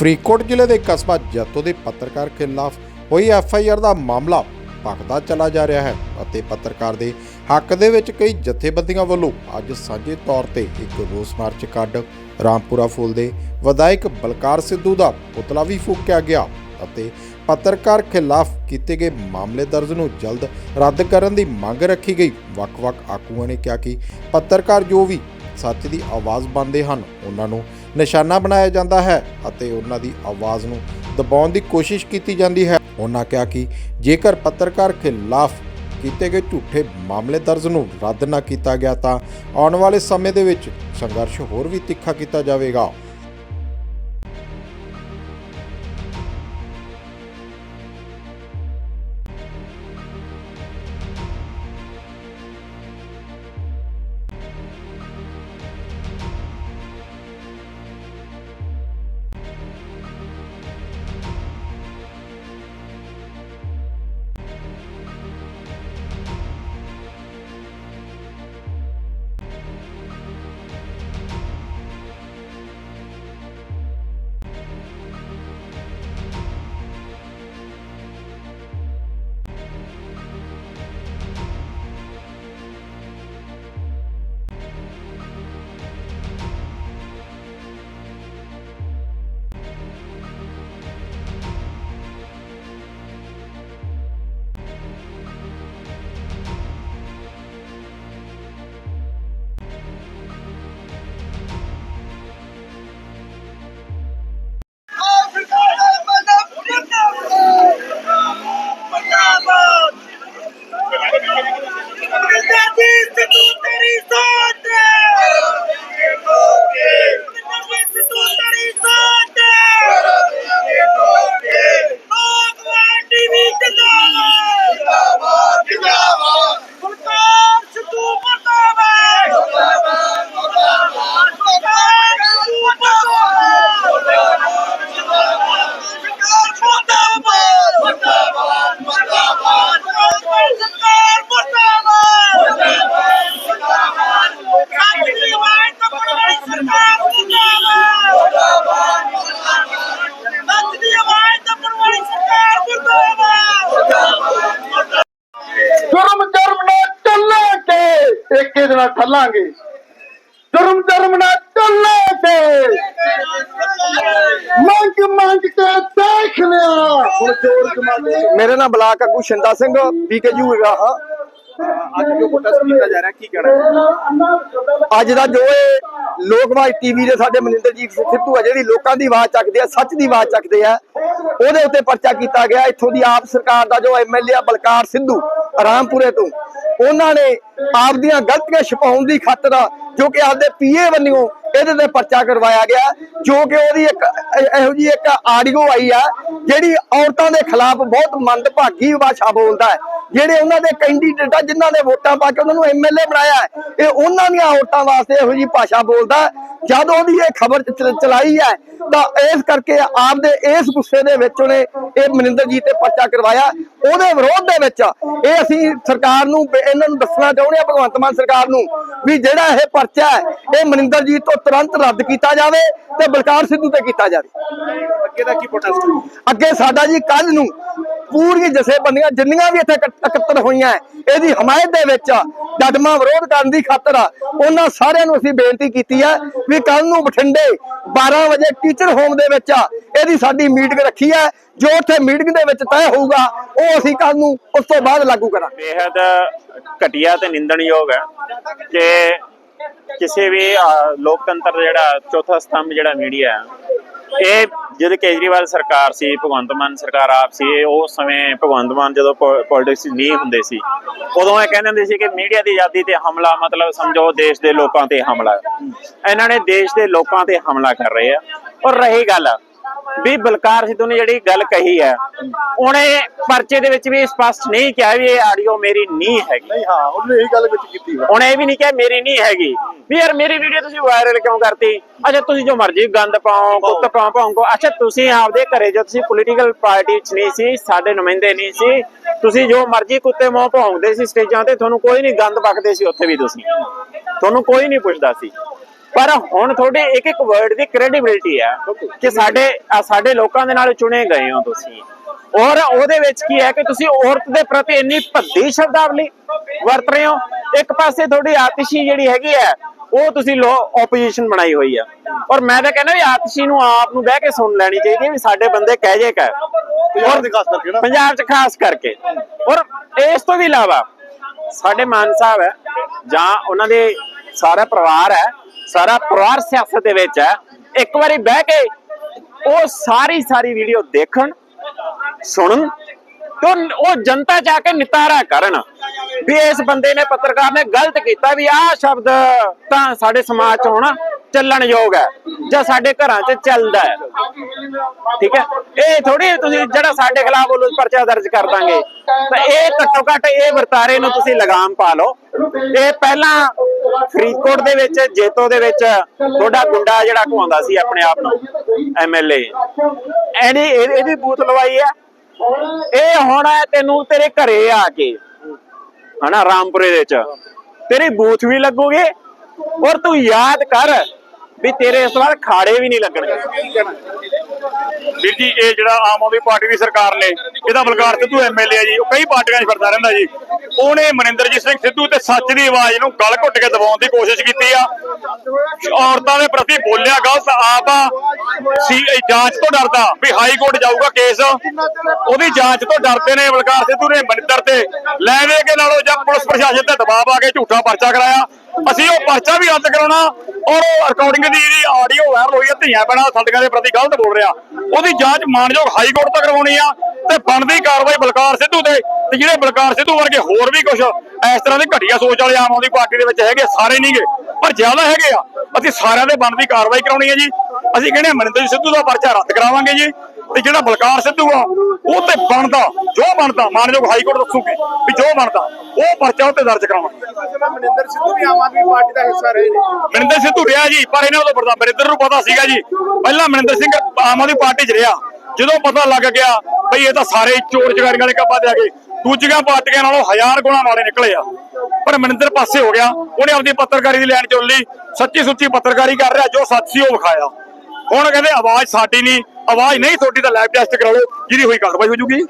ਫਰੀਦਕੋਟ ਜ਼ਿਲ੍ਹੇ ਦੇ ਕਸਬਾ ਜੱਤੋ ਦੇ ਪੱਤਰਕਾਰ ਖਿਲਾਫ ਹੋਈ ਐਫ ਆਈ ਆਰ ਦਾ ਮਾਮਲਾ ਭਖਦਾ ਚਲਾ ਜਾ ਰਿਹਾ ਹੈ ਅਤੇ ਪੱਤਰਕਾਰ ਦੇ ਹੱਕ ਦੇ ਵਿੱਚ ਕਈ ਜਥੇਬੰਦੀਆਂ ਵੱਲੋਂ ਅੱਜ ਸਾਂਝੇ ਤੌਰ ਤੇ ਇੱਕ ਰੋਸ ਮਾਰਚ ਕੱਢ ਰਾਮਪੁਰਾ ਫੂਲ ਦੇ ਵਿਧਾਇਕ ਬਲਕਾਰ ਸਿੱਧੂ ਦਾ ਪੁਤਲਾ ਵੀ ਫੂਕਿਆ ਗਿਆ ਅਤੇ ਪੱਤਰਕਾਰ ਖਿਲਾਫ ਕੀਤੇ ਗਏ ਮਾਮਲੇ ਦਰਜ ਨੂੰ ਜਲਦ ਰੱਦ ਕਰਨ ਦੀ ਮੰਗ ਰੱਖੀ ਗਈ। ਵੱਖ-ਵੱਖ ਆਗੂਆਂ ਨੇ ਕਿਹਾ ਕਿ ਪੱਤਰਕਾਰ ਜੋ ਵੀ ਸੱਚ ਦੀ ਆਵਾਜ਼ ਬਣਦੇ ਹਨ, ਉਹਨਾਂ ਨੂੰ ਨਿਸ਼ਾਨਾ ਬਣਾਇਆ ਜਾਂਦਾ ਹੈ ਅਤੇ ਉਹਨਾਂ ਦੀ ਆਵਾਜ਼ ਨੂੰ ਦਬਾਉਣ ਦੀ ਕੋਸ਼ਿਸ਼ ਕੀਤੀ ਜਾਂਦੀ ਹੈ। ਉਹਨਾਂ ਕਿਹਾ ਕਿ ਜੇਕਰ ਪੱਤਰਕਾਰ ਖਿਲਾਫ ਕੀਤੇ ਗਏ ਝੂਠੇ ਮਾਮਲੇ ਦਰਜ ਨੂੰ ਰੱਦ ਨਾ ਕੀਤਾ ਗਿਆ ਤਾਂ ਆਉਣ ਵਾਲੇ ਸਮੇਂ ਦੇ ਵਿੱਚ ਸੰਘਰਸ਼ ਹੋਰ ਵੀ ਤਿੱਖਾ ਕੀਤਾ ਜਾਵੇਗਾ। ਦੇ ਨਾਲ ਠੱਲਾਂਗੇ ਜੁਰਮ ਜੁਰਮ ਨਾਲ ਚੱਲਾਂਗੇ ਮੰਗ ਮੰਗ ਕੇ ਦੇਖ ਲਿਆ। ਹੁਣ ਜੋਰ ਜਮਾਦੇ ਮੇਰਾ ਨਾਮ ਬਲਾਕ ਅਗੂ ਸ਼ਿੰਦਾ ਸਿੰਘ ਪੀਕੇਯੂ ਹੈਗਾ ਹਾਂ। ਅੱਜ ਜੋ ਪ੍ਰੋਟੈਸਟ ਕੀਤਾ ਜਾ ਰਿਹਾ ਕੀ ਕਹਿਣਾ ਅੱਜ ਦਾ ਜੋ ਇਹ ਲੋਕਵਾਜ ਟੀਵੀ ਦੇ ਸਾਡੇ ਮਨਿੰਦਰਜੀਤ ਸਿੰਘ ਸਿੱਧੂ ਆ ਜਿਹੜੀ ਲੋਕਾਂ ਦੀ ਆਵਾਜ਼ ਚੱਕਦੇ ਆ ਸੱਚ ਦੀ ਆਵਾਜ਼ ਚੱਕਦੇ ਆ ਉਹਦੇ ਉੱਤੇ ਪਰਚਾ ਕੀਤਾ ਗਿਆ। ਇੱਥੋਂ ਦੀ ਆਪ ਸਰਕਾਰ ਦਾ ਜੋ ਐਮਐਲਏ ਆ ਬਲਕਾਰ ਸਿੱਧੂ ਆਰਾਮਪੁਰੇ ਤੋਂ, ਉਹਨਾਂ ਨੇ ਆਪ ਦੀਆਂ ਗਲਤੀਆਂ ਛਪਾਉਣ ਦੀ ਖਾਤਰ ਜੋ ਕਿ ਆਪਦੇ ਪੀਏ ਬੰਨਿਓ ਇਹਦੇ ਤੇ ਪਰਚਾ ਕਰਵਾਇਆ ਗਿਆ, ਜੋ ਕਿ ਉਹਦੀ ਇੱਕ ਇਹੋ ਜੀ ਇੱਕ ਆਡੀਓ ਆਈ ਆ, ਜਿਹੜੀ ਔਰਤਾਂ ਦੇ ਖਿਲਾਫ ਬਹੁਤ ਮੰਦਭਾਗੀ ਭਾਸ਼ਾ ਬੋਲਦਾ ਹੈ। ਜਿਹੜੇ ਉਹਨਾਂ ਦੇ ਕੈਂਡੀਡੇਟ ਆ, ਜਿਨ੍ਹਾਂ ਨੇ ਵੋਟਾਂ ਪਾ ਕੇ ਉਹਨਾਂ ਨੂੰ ਐਮਐਲਏ ਬਣਾਇਆ ਇਹ ਉਹਨਾਂ ਦੀਆਂ ਔਰਤਾਂ ਵਾਸਤੇ ਇਹੋ ਜੀ ਭਾਸ਼ਾ ਬੋਲਦਾ ਜਦ ਉਹਦੀ ਇਹ ਖਬਰ ਚਲਾਈ ਹੈ ਤਾਂ ਇਸ ਕਰਕੇ ਆਪਦੇ ਇਸ ਗੁੱਸੇ ਦੇ ਵਿੱਚ ਉਹਨੇ ਇਹ ਮਨਿੰਦਰਜੀਤ ਤੇ ਪਰਚਾ ਕਰਵਾਇਆ। ਉਹਦੇ ਵਿਰੋਧ ਦੇ ਵਿੱਚ ਇਹ ਅਸੀਂ ਸਰਕਾਰ ਨੂੰ ਇਹਨਾਂ ਨੂੰ ਦੱਸਣਾ ਚਾਹੁੰਦੇ ਆ ਭਗਵੰਤ ਮਾਨ ਸਰਕਾਰ ਨੂੰ ਵੀ ਜਿਹੜਾ ਇਹ ਪਰਚਾ ਹੈ ਇਹ ਮਨਿੰਦਰਜੀਤ ਤੋਂ ਤੁਰੰਤ ਰੱਦ ਕੀਤਾ ਜਾਵੇ ਤੇ ਬਲਕਾਰ ਸਿੱਧੂ ਤੇ ਕੀਤਾ ਜਾਵੇ। ਅੱਗੇ ਦਾ ਕੀ ਪ੍ਰੋਟੈਸਟ ਅੱਗੇ ਸਾਡਾ ਜੀ ਕੱਲ ਨੂੰ ਪੂਰੀਆਂ ਜਥੇਬੰਦੀਆਂ ਜਿੰਨੀਆਂ ਵੀ ਇੱਥੇ ਇਕੱਤਰ ਹੋਈਆਂ ਇਹਦੀ ਹਮਾਇਤ ਦੇ ਵਿੱਚ ਡਟਮਾ ਵਿਰੋਧ ਕਰਨ ਦੀ ਖਾਤਰ ਉਹਨਾਂ ਸਾਰਿਆਂ ਨੂੰ ਅਸੀਂ ਬੇਨਤੀ ਕੀਤੀ ਹੈ ਵੀ ਕੱਲ ਨੂੰ ਬਠਿੰਡੇ 12 ਵਜੇ ਟੀਚਰ ਹੋਮ ਦੇ ਵਿੱਚ ਇਹਦੀ ਸਾਡੀ ਮੀਟਿੰਗ ਰੱਖੀ ਹੈ, ਜੋ ਉੱਥੇ ਮੀਟਿੰਗ ਦੇ ਵਿੱਚ ਤੈਅ ਹੋਊਗਾ, ਉਹ ਅਸੀਂ ਕੱਲ ਨੂੰ ਉਸ ਤੋਂ ਬਾਅਦ ਲਾਗੂ ਕਰਾਂਗੇ। ਬੇहद ਘਟੀਆ ਤੇ ਨਿੰਦਣਯੋਗ ਹੈ ਕਿ ਕਿਸੇ ਵੀ ਲੋਕਤੰਤਰ ਜਿਹੜਾ ਚੌਥਾ ਸਤੰਭ ਜਿਹੜਾ ਮੀਡੀਆ ਹੈ ਇਹ ਜਦ ਕੇਜਰੀਵਾਲ ਸਰਕਾਰ ਸੀ, ਭਗਵੰਤ ਮਾਨ ਸਰਕਾਰ ਆਪ ਸੀ, ਇਹ ਉਸ ਸਮੇਂ ਭਗਵੰਤ ਮਾਨ ਜਦੋਂ ਪੋਲਿਟਿਕਸ ਨਹੀਂ ਹੁੰਦੇ ਸੀ, ਉਦੋਂ ਇਹ ਕਹਿੰਦੇ ਹੁੰਦੇ ਸੀ ਕਿ ਮੀਡੀਆ ਦੀ ਆਜ਼ਾਦੀ ਤੇ ਹਮਲਾ ਮਤਲਬ ਸਮਝੋ ਦੇਸ਼ ਦੇ ਲੋਕਾਂ ਤੇ ਹਮਲਾ ਇਹਨਾਂ ਨੇ ਦੇਸ਼ ਦੇ ਲੋਕਾਂ ਤੇ ਹਮਲਾ ਕਰ ਰਹੇ ਆ। ਔਰ ਰਹੀ ਗੱਲ ਵੀ ਬਲਕਾਰ ਸਿੱਧੂ ਨੇ ਜਿਹੜੀ ਗੱਲ ਕਹੀ ਹੈ ਉਹਨੇ ਪਰਚੇ ਦੇ ਵਿੱਚ ਵੀ ਸਪਸ਼ਟ ਨਹੀਂ ਕਿਹਾ ਵੀ ਇਹ ਆਡੀਓ ਮੇਰੀ ਨਹੀਂ ਹੈਗੀ। ਨਹੀਂ ਹਾਂ ਉਹਨੇ ਇਹੀ ਗੱਲ ਵਿੱਚ ਕੀਤੀ ਉਹਨੇ ਇਹ ਵੀ ਨਹੀਂ ਕਿਹਾ ਮੇਰੀ ਨਹੀਂ ਹੈਗੀ। ਵੀ ਯਾਰ ਮੇਰੀ ਵੀਡੀਓ ਤੁਸੀਂ ਵਾਇਰਲ ਕਿਉਂ ਕਰਤੀ? ਅੱਛਾ ਤੁਸੀਂ ਜੋ ਮਰਜ਼ੀ ਗੰਦ ਪਾਓ ਕੁੱਤ ਪਾਓ। ਪਾਉਂਗੋ ਅੱਛਾ ਤੁਸੀਂ ਆਪਦੇ ਘਰੇ ਜੋ ਤੁਸੀਂ ਪੋਲੀਟੀਕਲ ਪਾਰਟੀ ਵਿੱਚ ਨਹੀਂ ਸੀ ਸਾਡੇ ਨੁਮਾਇੰਦੇ ਨਹੀਂ ਸੀ ਤੁਸੀਂ ਜੋ ਮਰਜ਼ੀ ਕੁੱਤੇ ਮੂੰਹ ਭੌਂਕਦੇ ਸੀ ਸਟੇਜਾਂ ਤੇ ਤੁਹਾਨੂੰ ਕੋਈ ਨਹੀਂ ਗੰਦ ਬਕਦੇ ਸੀ ਉੱਥੇ ਵੀ ਤੁਸੀਂ। ਤੁਹਾਨੂੰ ਕੋਈ ਨਹੀਂ ਪੁੱਛਦਾ ਸੀ। ਪਰ ਹੁਣ ਤੁਹਾਡੇ ਇੱਕ ਇੱਕ ਵਰਡ ਦੀ ਕ੍ਰੈਡੀਬਿਲਿਟੀ ਹੈ ਕਿ ਸਾਡੇ ਸਾਡੇ ਲੋਕਾਂ ਦੇ ਨਾਲ ਚੁਣੇ ਗਏ ਹੋ ਤੁਸੀਂ। ਔਰ ਉਹਦੇ ਵਿੱਚ ਕੀ ਹੈ ਕਿ ਤੁਸੀਂ ਔਰਤ ਦੇ ਪ੍ਰਤੀ ਇੰਨੀ ਭੱਦੀ ਸ਼ਬਦਾਵਲੀ ਵਰਤ ਰਹੇ ਹੋ। ਇੱਕ ਪਾਸੇ ਤੁਹਾਡੀ ਆਤਿਸ਼ੀ ਜਿਹੜੀ ਹੈਗੀ ਹੈ ਉਹ ਤੁਸੀਂ ਲੋ ਆਪੋਜੀਸ਼ਨ ਬਣਾਈ ਹੋਈ ਆ। ਔਰ ਮੈਂ ਤਾਂ ਕਹਿੰਦਾ ਵੀ ਆਤਿਸ਼ੀ ਨੂੰ ਆਪ ਨੂੰ ਬਹਿ ਕੇ ਸੁਣ ਲੈਣੀ ਚਾਹੀਦੀ ਹੈ ਵੀ ਸਾਡੇ ਬੰਦੇ ਕਹਿ ਜੇ ਕਾ ਪੰਜਾਬ ਦੇ ਖਾਸ ਕਰਕੇ ਨਾ। ਪੰਜਾਬ 'ਚ ਖਾਸ ਕਰਕੇ। ਔਰ ਇਸ ਤੋਂ ਵੀ ਇਲਾਵਾ ਸਾਡੇ ਮਾਨ ਸਾਹਿਬ ਹੈ ਜਾਂ ਉਹਨਾਂ ਦੇ ਸਾਰਾ ਪਰਿਵਾਰ ਹੈ, ਸਾਰਾ ਪਰਿਵਾਰ ਸਿਆਸਤ ਦੇ ਵਿੱਚ ਹੈ। ਇੱਕ ਵਾਰੀ ਬਹਿ ਕੇ ਉਹ ਸਾਰੀ ਸਾਰੀ ਵੀਡੀਓ ਦੇਖਣ, ਸੁਣਨ ਤੇ ਉਹ- ਜਨਤਾ ਜਾ ਕੇ ਨਿਤਾਰਾ ਕਰਨ ਵੀ ਇਸ ਬੰਦੇ ਨੇ ਪੱਤਰਕਾਰ ਨੇ ਗਲਤ ਕੀਤਾ ਵੀ ਆਹ ਸ਼ਬਦ ਤਾਂ ਸਾਡੇ ਸਮਾਜ 'ਚ ਹੋਣਾ ਚੱਲਣ ਯੋਗ ਹੈ ਜਾਂ ਸਾਡੇ ਘਰਾਂ 'ਚ ਚੱਲਦਾ ਹੈ। ਠੀਕ ਹੈ? ਇਹ ਥੋੜੀ ਤੁਸੀਂ ਜਿਹੜਾ ਸਾਡੇ ਖਿਲਾਫ ਉਹਨੂੰ ਪਰਚਾ ਦਰਜ ਕਰ ਦਾਂਗੇ। ਤਾਂ ਇਹ ਘੱਟੋ ਘੱਟ ਇਹ ਵਰਤਾਰੇ ਨੂੰ ਤੁਸੀਂ ਲਗਾਮ ਪਾ ਲਓ। ਇਹ ਪਹਿਲਾਂ ਫਰੀਦਕੋਟ ਦੇ ਵਿੱਚ, ਜੇਤੋ ਦੇ ਵਿੱਚ ਤੁਹਾਡਾ ਗੁੰਡਾ ਜਿਹੜਾ ਘੁਆਉਂਦਾ ਸੀ ਆਪਣੇ ਆਪ ਨੂੰ ਐਮਐਲਏ ਇਹਦੀ ਇਹ- ਇਹਦੀ ਬੂਥ ਲਵਾਈ ਹੈ ਇਹ ਹੁਣ ਤੈਨੂੰ ਤੇਰੇ ਘਰੇ ਆ ਕੇ, ਹਨਾ, ਰਾਮਪੁਰੇ ਦੇ ਵਿੱਚ। ਤੇਰੀ ਬੂਥ ਵੀ ਲੱਗੂਗੀ। ਔਰ ਤੂੰ ਯਾਦ ਕਰ ਵੀ ਤੇਰੇ ਇਸ ਵਾਰ ਖਾੜੇ ਵੀ ਨਹੀਂ ਲੱਗਣਗੇ। ਵੀਰ ਜੀ, ਇਹ ਜਿਹੜਾ ਆਮ ਆਦਮੀ ਪਾਰਟੀ ਦੀ ਸਰਕਾਰ ਨੇ, ਇਹਦਾ ਬਲਕਾਰ ਸਿੱਧੂ ਐਮਐਲਏ ਆ ਜੀ, ਉਹ ਕਈ ਪਾਰਟੀਆਂ 'ਚ ਫਿਰਦਾ ਰਹਿੰਦਾ ਜੀ। ਉਹਨੇ ਮਨਿੰਦਰਜੀਤ ਸਿੰਘ ਸਿੱਧੂ ਤੇ ਸੱਚ ਦੀ ਆਵਾਜ਼ ਨੂੰ ਗਲ ਘੁੱਟ ਕੇ ਦਬਾਉਣ ਦੀ ਕੋਸ਼ਿਸ਼ ਕੀਤੀ ਆ। ਔਰਤਾਂ ਦੇ ਪ੍ਰਤੀ ਬੋਲਿਆ ਗਲਤ, ਆਪ ਆ ਜਾਂਚ ਤੋਂ ਡਰਦਾ ਵੀ ਹਾਈ ਕੋਰਟ ਜਾਊਗਾ ਕੇਸ। ਉਹਦੀ ਜਾਂਚ ਤੋਂ ਡਰਦੇ ਨੇ ਬਲਕਾਰ ਸਿੱਧੂ ਨੇ ਮਨਿੰਦਰ ਤੇ। ਲੈ ਵੇ ਕੇ ਨਾਲੋਂ ਜਾਂ ਪੁਲਿਸ ਪ੍ਰਸ਼ਾਸਨ ਤੇ ਦਬਾਅ ਆ ਕੇ ਝੂਠਾ ਪਰਚਾ ਕਰਾਇਆ। ਅਸੀਂ ਉਹ ਪਰਚਾ ਵੀ ਰੱਦ ਕਰਾਉਣਾ ਔਰ ਉਹ ਰਿਕਾਰਡਿੰਗ ਦੀ ਜਿਹੜੀ ਆਡੀਓ ਵਾਇਰਲ ਹੋਈ ਹੈ ਧੀਆਂ ਪੈਣਾ ਸਾਡੀਆਂ ਦੇ ਪ੍ਰਤੀ ਗਲਤ ਬੋਲ ਰਿਹਾ। ਉਹਦੀ ਜਾਂਚ ਮਾਨਯੋਗ ਹਾਈ ਕੋਰਟ ਤੱਕ ਕਰਵਾਉਣੀ ਆ ਤੇ ਬਣਦੀ ਕਾਰਵਾਈ ਬਲਕਾਰ ਸਿੱਧੂ ਤੇ ਤੇ ਜਿਹੜੇ ਬਲਕਾਰ ਸਿੱਧੂ ਵਰਗੇ ਹੋਰ ਵੀ ਕੁਝ ਇਸ ਤਰ੍ਹਾਂ ਦੇ ਘਟੀਆ ਸੋਚ ਵਾਲੇ ਆਮ ਆਦਮੀ ਪਾਰਟੀ ਦੇ ਵਿੱਚ ਹੈਗੇ ਸਾਰੇ ਨਹੀਂਗੇ, ਪਰ ਜ਼ਿਆਦਾ ਹੈਗੇ ਆ। ਅਸੀਂ ਸਾਰਿਆਂ ਦੇ ਬਣਦੀ ਕਾਰਵਾਈ ਕਰਾਉਣੀ ਹੈ ਜੀ। ਅਸੀਂ ਕਹਿੰਦੇ ਹਾਂ ਮਨਿੰਦਰ ਸਿੱਧੂ ਦਾ ਪਰਚਾ ਰੱਦ ਕਰਾਵਾਂਗੇ ਜੀ। ਤੇ ਜਿਹੜਾ ਬਲਕਾਰ ਸਿੱਧੂ ਆ ਉਹ ਤੇ ਬਣਦਾ ਜੋ ਬਣਦਾ ਮਾਨਯੋਗ ਹਾਈ ਕੋਰਟ ਦੱਸੂਗੀ ਵੀ ਜੋ ਬਣਦਾ ਉਹ ਪਰਚਾ ਉਹ ਤੇ ਦਰਜ ਕਰਾਵਾਂਗੇ। ਮਨਿੰਦਰ ਸਿੱਧੂ ਵੀ ਆਮ ਆਦਮੀ ਪਾਰਟੀ ਦਾ ਹਿੱਸਾ ਰਹੇ ਨੇ। ਮਨਿੰਦਰ ਸਿੱਧੂ ਰਿਹਾ ਜੀ ਪਰ ਇਹਨਾਂ ਤੋਂ ਮਨਿੰਦਰ ਨੂੰ ਪਤਾ ਸੀਗਾ ਜੀ। ਪਹਿਲਾਂ ਮਨਿੰਦਰ ਸਿੰਘ ਆਮ ਆਦਮੀ ਪਾਰਟੀ 'ਚ ਰਿਹਾ। ਜਦੋਂ ਪਤਾ ਲੱਗ ਗਿਆ ਭਈ ਇਹ ਤਾਂ ਸਾਰੇ ਚੋਰ ਚਗਾਰੀਆਂ ਵਾਲੇ ਕੱਪਾ ਦੇ ਆ ਗਏ। ਦੂਜੀਆਂ ਪਾਰਟੀਆਂ ਨਾਲੋਂ ਹਜ਼ਾਰ ਗੁਣਾ ਮਾੜੇ ਨਿਕਲੇ ਆ। ਪਰ ਮਨਿੰਦਰ ਪਾਸੇ ਹੋ ਗਿਆ। ਉਹਨੇ ਆਪਣੀ ਪੱਤਰਕਾਰੀ ਦੀ ਚੁਣ ਲਈ ਸੱਚੀ ਸੁੱਚੀ ਪੱਤਰਕਾਰੀ ਕਰ ਰਿਹਾ ਜੋ ਸੱਚ ਸੀ ਉਹ ਵਿਖਾਇਆ। ਹੁਣ ਕਹਿੰਦੇ ਆਵਾਜ਼ ਸਾਡੀ ਨਹੀਂ, ਆਵਾਜ਼ ਨਹੀਂ ਤੁਹਾਡੀ ਤਾਂ ਲੈਬ ਟੈਸਟ ਕਰਾ ਲਓ ਜਿਹਦੀ ਹੋਈ ਕਾਰਵਾਈ ਹੋ ਜੂਗੀ।